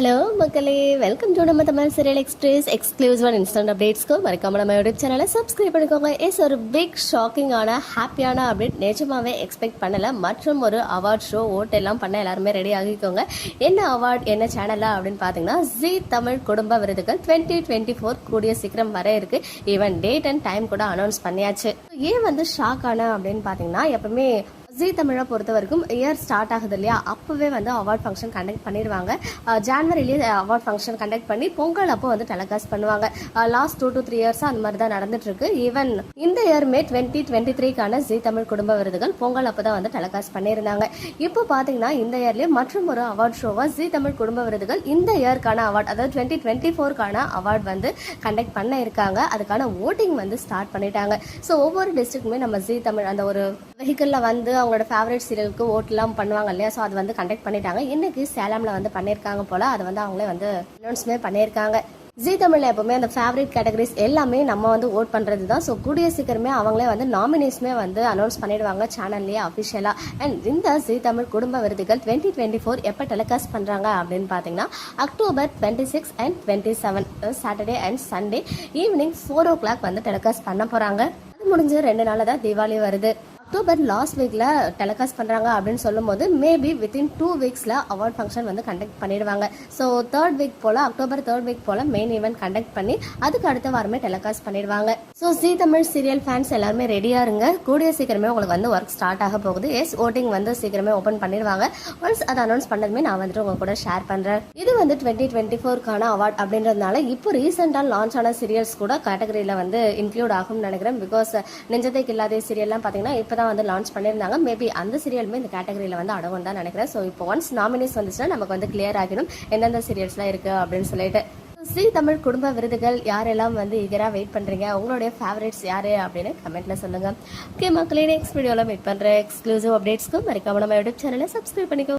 Hello மக்களே. Welcome to நம்ம Tamil serial express exclusive instant அப்டேட்ஸ்க்கு மறக்காம நம்ம யூடியூப் சேனலை சப்ஸ்கிரைப் பண்ணிக்கோங்க. இஸ் ஒரு பிக் ஷாக்கிங்கான ஹாப்பியான அப்டேட் நிஜமாகவே எக்ஸ்பெக்ட் பண்ணல. மற்றும் ஒரு அவார்ட் ஷோ ஓட் எல்லாம் பண்ண எல்லாருமே ரெடி ஆகிக்கோங்க. என்ன அவார்ட் என்ன சேனலா அப்படின்னு பார்த்தீங்கன்னா ஜி தமிழ் குடும்ப விருதுகள் டுவெண்ட்டி டுவெண்ட்டி ஃபோர் கூடிய சீக்கிரம் வர இருக்கு. ஈவன் டேட் அண்ட் டைம் கூட அனௌன்ஸ் பண்ணியாச்சு. ஏன் வந்து ஷாக் ஆன அப்படின்னு பார்த்தீங்கன்னா எப்பவுமே ஜி தமிழை பொறுத்த வரைக்கும் இயர் ஸ்டார்ட் ஆகுது இல்லையா? அப்போவே வந்து அவார்ட் ஃபங்க்ஷன் கண்டக்ட் பண்ணிடுவாங்க ஜான்வரிலேயே அவார்ட் ஃபங்க்ஷன் கண்டக்ட் பண்ணி பொங்கல் அப்போ வந்து டெலகாஸ்ட் பண்ணுவாங்க. லாஸ்ட் டூ டு த்ரீ இயர்ஸாக அந்த மாதிரி தான் நடந்துட்டுருக்கு. ஈவன் இந்த இயர்மே டுவெண்ட்டி டுவெண்ட்டி த்ரீக்கான ஜி தமிழ் குடும்ப விருதுகள் பொங்கல் அப்போ தான் வந்து டெலகாஸ்ட் பண்ணியிருந்தாங்க இப்போ பார்த்தீங்கன்னா இந்த இயர்லேயே மற்றும் ஒரு அவார்ட் ஷோவாக ஜி தமிழ் குடும்ப விருதுகள் இந்த இயர்க்கான அவார்ட் அதாவது டுவெண்ட்டி டுவெண்ட்டி ஃபோர்க்கான அவார்ட் வந்து கண்டக்ட் பண்ண இருக்காங்க. அதுக்கான ஓட்டிங் வந்து ஸ்டார்ட் பண்ணிட்டாங்க. ஸோ ஒவ்வொரு டிஸ்ட்ரிக்ட்மே நம்ம ஜி தமிழ் அந்த ஒரு வெஹிக்கிளில் வந்து அவங்களோட ஃபேவரட் சீரியலுக்கு ஓட்லாம் பண்ணுவாங்க இல்லையா? ஸோ அது வந்து கண்டக்ட் பண்ணிட்டாங்க. இன்னைக்கு சேலமில் வந்து பண்ணியிருக்காங்க போல். அதை வந்து அவங்களே வந்து அனௌன்ஸ்மே பண்ணியிருக்காங்க. ஜி தமிழ்ல எப்பவுமே அந்த ஃபேவரட் கேட்டகரிஸ் எல்லாமே நம்ம வந்து ஓட் பண்ணுறது தான் ஸோ கூடிய சீக்கிரமே அவங்களே வந்து நாமினேஷனே வந்து அனௌன்ஸ் பண்ணிடுவாங்க சேனல்லேயே அஃபிஷியலாக அண்ட் இந்த ஜி தமிழ் குடும்ப விருதுகள் டுவெண்ட்டி டுவெண்ட்டி ஃபோர் எப்போ டெலிகாஸ்ட் பண்ணுறாங்க அப்படின்னு பார்த்தீங்கன்னா October twenty six and twenty seven Saturday and Sunday evening four o'clock வந்து டெலிகாஸ்ட் பண்ண போகிறாங்க அது முடிஞ்சு ரெண்டு நாளில் தான் தீபாவளி வருது. அக்டோபர் லாஸ்ட் வீக்கில் டெலிகாஸ்ட் பண்ணுறாங்க அப்படின்னு சொல்லும்போது மேபி வித்தின் டூ வீக்ஸில் அவார்ட் ஃபங்க்ஷன் வந்து கண்டக்ட் பண்ணிடுவாங்க. ஸோ தேர்ட் வீக் போல் அக்டோபர் தேர்ட் வீக் போல் மெயின் ஈவெண்ட் கண்டக்ட் பண்ணி அதுக்கு அடுத்த வாரமே டெலிகாஸ்ட் பண்ணிடுவாங்க. So Zee Tamil serial fans எல்லாருமே ரெடியாக இருங்க. கூடிய சீக்கிரமே உங்களுக்கு வந்து ஒர்க் ஸ்டார்ட் ஆக போகுது. எஸ் ஓட்டிங் வந்து சீக்கிரமே ஓப்பன் பண்ணிடுவாங்க. ஒன்ஸ் அதை அனௌன்ஸ் பண்ணதுமே நான் வந்துட்டு உங்க கூட ஷேர் பண்ணுறேன் இது வந்து டுவெண்ட்டி டுவெண்ட்டி ஃபோர்க்கான அவார்ட் அப்படின்றதுனால இப்போ ரீசெண்டாக லான்ச் ஆன சீரியல்ஸ் கூட கேட்டகரியில் வந்து இன்க்ளூட் ஆகும்னு நினைக்கிறேன். பிகாஸ் நெஞ்சத்தை இல்லாத சீரியல்லாம் பார்த்தீங்கன்னா இப்போ தான் வந்து லான்ச் பண்ணியிருந்தாங்க. மேபி அந்த சீரியலுமே இந்த கேட்டகரியில் வந்து அடங்கும் தான் நினைக்கிறேன். ஸோ இப்போ ஒன்ஸ் நாமினேஸ் வந்துச்சுன்னா நமக்கு வந்து கிளியர் ஆகிடும். எந்தெந்த சீரியல்ஸ்லாம் இருக்குது அப்படின்னு சொல்லிட்டு. ஸ்ரீ தமிழ் குடும்ப விருதுகள் யாரெல்லாம் வந்து இதராக வெயிட் பண்ணுறீங்க உங்களுடைய ஃபேவரட்ஸ் யார் அப்படின்னு கமெண்ட்ல சொல்லுங்கள் ஓகே மக்களே நெக்ஸ்ட் வீடியோவில் வெயிட் பண்ணுற எக்ஸ்க்ளூசிவ் அப்டேட்ஸ்க்கு மறக்காம நம்ம யூடியூப் சேனலை சப்ஸ்கிரைப் பண்ணிக்கோ